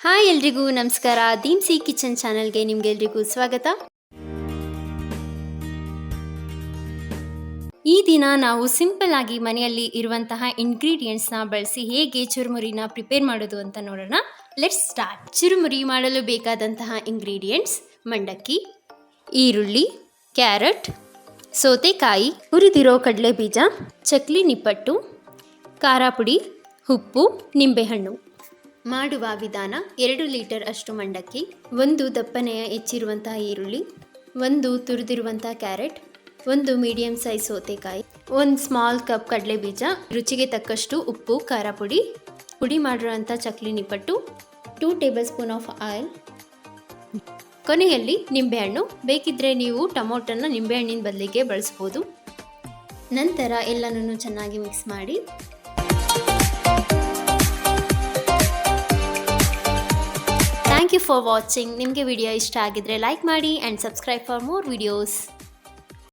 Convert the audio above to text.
Hi ಎಲ್ರಿಗೂ ನಮಸ್ಕಾರ. ದೀಮ್ಸಿ kitchen ಚಾನಲ್ಗೆ ನಿಮ್ಗೆಲ್ರಿಗೂ ಸ್ವಾಗತ. ಈ ದಿನ ನಾವು ಸಿಂಪಲ್ ಆಗಿ ಮನೆಯಲ್ಲಿ ಇರುವಂತಹ ಇಂಗ್ರೀಡಿಯೆಂಟ್ಸ್ನ ಬಳಸಿ ಹೇಗೆ ಚುರುಮುರಿನ ಪ್ರಿಪೇರ್ ಮಾಡೋದು ಅಂತ ನೋಡೋಣ. ಲೆಟ್ಸ್ ಸ್ಟಾರ್ಟ್ ಚುರುಮುರಿ ಮಾಡಲು ಬೇಕಾದಂತಹ ಇಂಗ್ರೀಡಿಯೆಂಟ್ಸ್ ಮಂಡಕ್ಕಿ, ಈರುಳ್ಳಿ, ಕ್ಯಾರೆಟ್, ಸೌತೆಕಾಯಿ, ಹುರಿದಿರೋ ಕಡಲೆ ಬೀಜ ಚಕ್ಲಿ ನಿಪ್ಪಟ್ಟು, ಖಾರ ಪುಡಿ, ಉಪ್ಪು, ನಿಂಬೆಹಣ್ಣು. ಮಾಡುವ ವಿಧಾನ ಎರಡು ಲೀಟರ್ ಅಷ್ಟು ಮಂಡಕ್ಕಿ, ಒಂದು ದಪ್ಪನೆಯ ಹೆಚ್ಚಿರುವಂತಹ ಈರುಳ್ಳಿ, ಒಂದು ತುರಿದಿರುವಂತಹ ಕ್ಯಾರೆಟ್, ಒಂದು ಮೀಡಿಯಂ ಸೈಜ್ ಸೌತೆಕಾಯಿ, ಒಂದು ಸ್ಮಾಲ್ ಕಪ್ ಕಡಲೆ ಬೀಜ ರುಚಿಗೆ ತಕ್ಕಷ್ಟು ಉಪ್ಪು, ಖಾರ ಪುಡಿ ಪುಡಿ ಮಾಡಿರೋಂಥ chakli nippattu, two table spoon of oil. ಕೊನೆಯಲ್ಲಿ ನಿಂಬೆಹಣ್ಣು. ಬೇಕಿದ್ದರೆ ನೀವು ಟೊಮೊಟೊನ ನಿಂಬೆಹಣ್ಣಿನ ಬದಲಿಗೆ ಬಳಸ್ಬೋದು. ನಂತರ ಎಲ್ಲನೂ ಚೆನ್ನಾಗಿ ಮಿಕ್ಸ್ ಮಾಡಿ ಥ್ಯಾಂಕ್ ಯು ಫಾರ್ ವಾಚಿಂಗ್ ನಿಮಗೆ ವಿಡಿಯೋ ಇಷ್ಟ ಆಗಿದ್ರೆ ಲೈಕ್ ಮಾಡಿ and subscribe for more videos